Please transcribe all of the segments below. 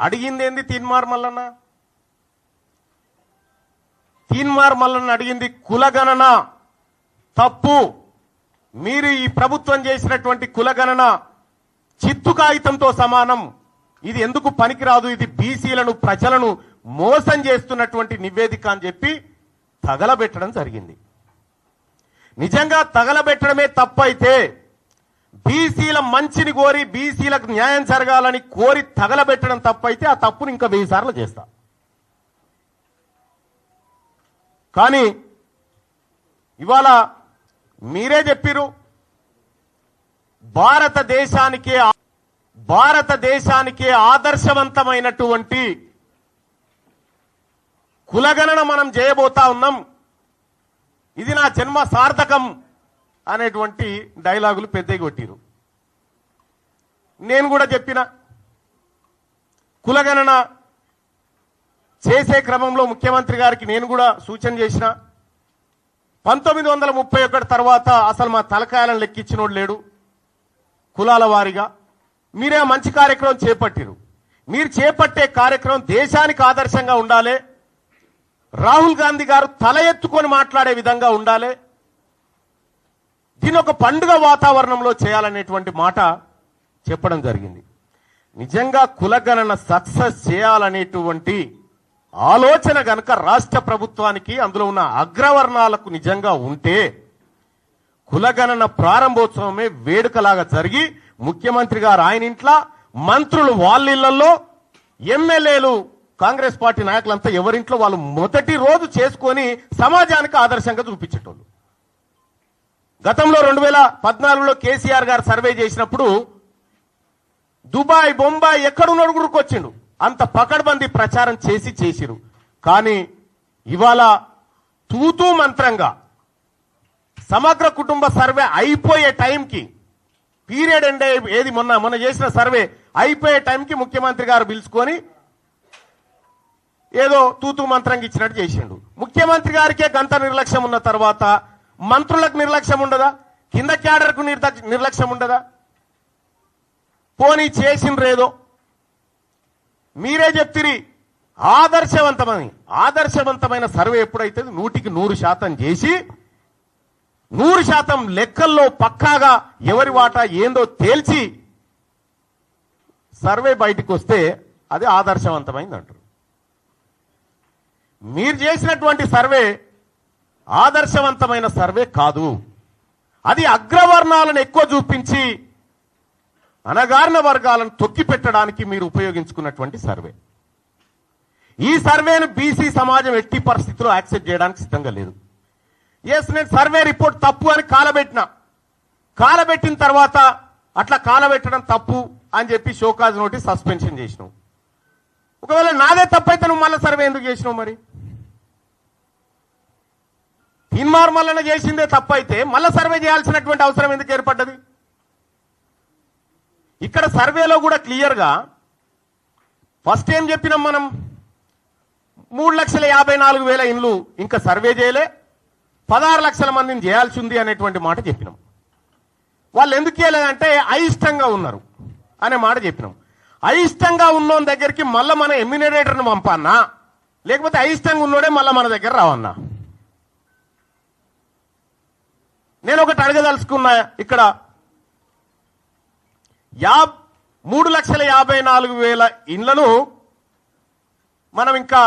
అడిగింది ఏంది తీన్మార్ మల్లన్న? తీన్మార్ మల్లన్న అడిగింది కులగణన. తప్పు. మీరు ఈ ప్రభుత్వం చేసినటువంటి కులగణన చిత్తు కాగితంతో సమానం. ఇది ఎందుకు పనికిరాదు? ఇది బీసీలను ప్రజలను మోసం చేస్తున్నటువంటి నివేదిక అని చెప్పి తగలబెట్టడం జరిగింది. నిజంగా తగలబెట్టడమే తప్పైతే బీసీల మంచిని కోరి బీసీలకు న్యాయం జరగాలని కోరి తగలబెట్టడం తప్పైతే ఆ తప్పును ఇంకా వెయ్యి సార్లు చేస్తా. కానీ ఇవాళ మీరే చెప్పిరు భారతదేశానికే భారతదేశానికే ఆదర్శవంతమైనటువంటి కులగణన మనం చేయబోతా ఉన్నాం. ఇది నా జన్మ సార్థకం. అనేటువంటి డైలాగులు పెద్దయి కొట్టిరు నేను కూడా చెప్పిన కులగణన చేసే క్రమంలో ముఖ్యమంత్రి గారికి నేను కూడా సూచన చేసిన పంతొమ్మిది వందల ముప్పై ఒకటి తర్వాత అసలు మా తలకాయలను లెక్కించినోడు లేడు. కులాల వారీగా మీరే మంచి కార్యక్రమం చేపట్టిరు. మీరు చేపట్టే కార్యక్రమం దేశానికి ఆదర్శంగా ఉండాలి. రాహుల్ గాంధీ గారు తల ఎత్తుకొని మాట్లాడే విధంగా ఉండాలి. దీని ఒక పండుగ వాతావరణంలో చేయాలనేటువంటి మాట చెప్పడం జరిగింది. నిజంగా కులగణన సక్సెస్ చేయాలనేటువంటి ఆలోచన గనక రాష్ట్ర ప్రభుత్వానికి అందులో ఉన్న అగ్రవర్ణాలకు నిజంగా ఉంటే కులగణన ప్రారంభోత్సవమే వేడుకలాగా జరిగి ముఖ్యమంత్రి గారు ఆయన ఇంట్లో మంత్రులు వాళ్ళిళ్ళలో ఎమ్మెల్యేలు కాంగ్రెస్ పార్టీ నాయకులంతా ఎవరింట్లో వాళ్ళు మొదటి రోజు చేసుకొని సమాజానికి ఆదర్శంగా చూపించేటోళ్ళు. గతంలో రెండు వేల పద్నాలుగులో కేసీఆర్ గారు సర్వే చేసినప్పుడు దుబాయ్ బొంబాయి ఎక్కడున్నాడు కూడా అంత పకడ్బందీ ప్రచారం చేసి చేసిరు. కానీ ఇవాళ తూతూ మంత్రంగా సమగ్ర కుటుంబ సర్వే అయిపోయే టైంకి పీరియడ్ ఎండ్ ఏది మొన్న మొన్న చేసిన సర్వే అయిపోయే టైంకి ముఖ్యమంత్రి గారు పిలుచుకొని ఏదో తూతూ మంత్రంగా ఇచ్చినట్టు చేసిండు. ముఖ్యమంత్రి గారికే గంత నిర్లక్ష్యం ఉన్న తర్వాత మంత్రులకు నిర్లక్ష్యం ఉండదా? కింద క్యాడర్కు నిర్లక్ష్యం ఉండదా? పోనీ చేసిండ్రేదో? మీరే చెప్తిరి ఆదర్శవంతమని. ఆదర్శవంతమైన సర్వే ఎప్పుడైతే నూటికి నూరు శాతం చేసి నూరు శాతం లెక్కల్లో పక్కాగా ఎవరి వాటా ఏందో తేల్చి సర్వే బయటకు వస్తే అది ఆదర్శవంతమైంది అంటారు మీరు చేసినటువంటి సర్వే ఆదర్శవంతమైన సర్వే కాదు. అది అగ్రవర్ణాలను ఎక్కువ చూపించి అనగారిన వర్గాలను తొక్కి పెట్టడానికి మీరు ఉపయోగించుకున్నటువంటి సర్వే. ఈ సర్వేను బీసీ సమాజం ఎట్టి పరిస్థితుల్లో యాక్సెప్ట్ చేయడానికి సిద్ధంగా లేదు. ఎస్ నేను సర్వే రిపోర్ట్ తప్పు అని కాలబెట్టిన. కాలబెట్టిన తర్వాత అట్లా కాలబెట్టడం తప్పు అని చెప్పి షోకాజ్ నోటీస్ సస్పెన్షన్ చేసినావు. ఒకవేళ నాదే తప్పైతే నువ్వు మళ్ళీ సర్వే ఎందుకు చేసినావు మరి? తీన్మార్ మల్లన చేసిందే తప్పైతే మళ్ళీ సర్వే చేయాల్సినటువంటి అవసరం ఎందుకు ఏర్పడ్డది? ఇక్కడ సర్వేలో కూడా క్లియర్గా ఫస్ట్ ఏం చెప్పినాం మనం? మూడు లక్షల యాభై నాలుగు వేల ఇండ్లు ఇంకా సర్వే చేయలే. పదహారు లక్షల మందిని చేయాల్సి ఉంది అనేటువంటి మాట చెప్పినాం. వాళ్ళు ఎందుకు చేయలేదంటే అయిష్టంగా ఉన్నారు అనే మాట చెప్పినాం. అయిష్టంగా ఉన్నోని దగ్గరికి మళ్ళీ మన ఎమ్యూనరేటర్ని పంపన్నా లేకపోతే అయిష్టంగా ఉన్నోడే మళ్ళీ మన దగ్గర రావన్నా. నేను ఒకటి అడగదలుచుకున్నా ఇక్కడ. యా మూడు లక్షల యాభై నాలుగు వేల ఇండ్లను మనం ఇంకా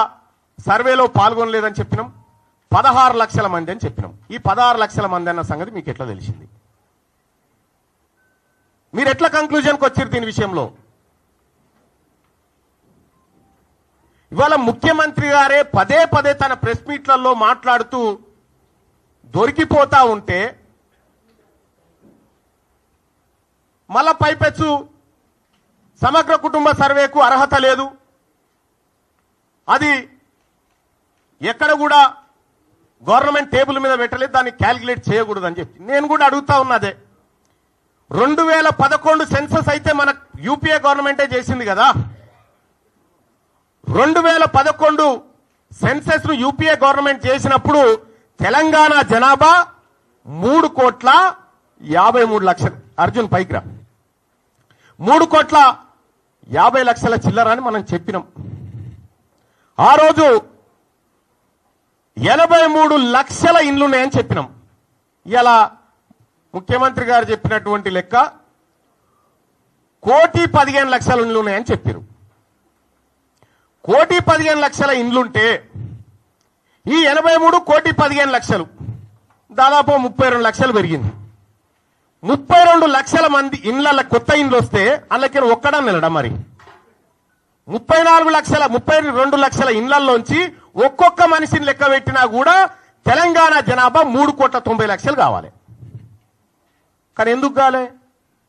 సర్వేలో పాల్గొనలేదని చెప్పినాం. పదహారు లక్షల మంది అని చెప్పినాం. ఈ పదహారు లక్షల మంది అన్న సంగతి మీకు ఎట్లా తెలిసింది? మీరు ఎట్లా కంక్లూజన్కి వచ్చారు దీని విషయంలో? ఇవాళ ముఖ్యమంత్రి గారే పదే పదే తన ప్రెస్ మీట్లలో మాట్లాడుతూ దొరికిపోతా ఉంటే మళ్ళా పైపెచ్చు. సమగ్ర కుటుంబ సర్వేకు అర్హత లేదు. అది ఎక్కడ కూడా గవర్నమెంట్ టేబుల్ మీద పెట్టలేదు దాన్ని క్యాలిక్యులేట్ చేయకూడదు అని చెప్పి. నేను కూడా అడుగుతా ఉన్నదే. రెండు వేల పదకొండు సెన్సస్ అయితే మన యూపీఏ గవర్నమెంటే చేసింది కదా. రెండు వేల పదకొండు సెన్సెస్ను యూపీఏ గవర్నమెంట్ చేసినప్పుడు తెలంగాణ జనాభా మూడు కోట్ల యాభై మూడు లక్షలు. అర్జున్ పైగ్రామ్ మూడు కోట్ల యాభై లక్షల చిల్లర అని మనం చెప్పినాం. ఆ రోజు ఎనభై మూడు లక్షల ఇండ్లు ఉన్నాయని చెప్పినాం. ఇలా ముఖ్యమంత్రి గారు చెప్పినటువంటి లెక్క కోటి పదిహేను లక్షల ఇండ్లు ఉన్నాయని చెప్పారు. కోటి పదిహేను లక్షల ఇండ్లుంటే ఈ ఎనభై మూడు కోటి పదిహేను లక్షలు దాదాపు ముప్పై రెండు లక్షలు పెరిగింది. ముప్పై రెండు లక్షల మంది ఇండ్ల కొత్త ఇండ్లు వస్తే అందులోకి ఒక్కడా నిలడా మరి? ముప్పై నాలుగు లక్షల ముప్పై రెండు లక్షల ఇండ్లలోంచి ఒక్కొక్క మనిషిని లెక్క పెట్టినా కూడా తెలంగాణ జనాభా మూడు కోట్ల తొంభై లక్షలు కావాలి. కానీ ఎందుకు కాలే?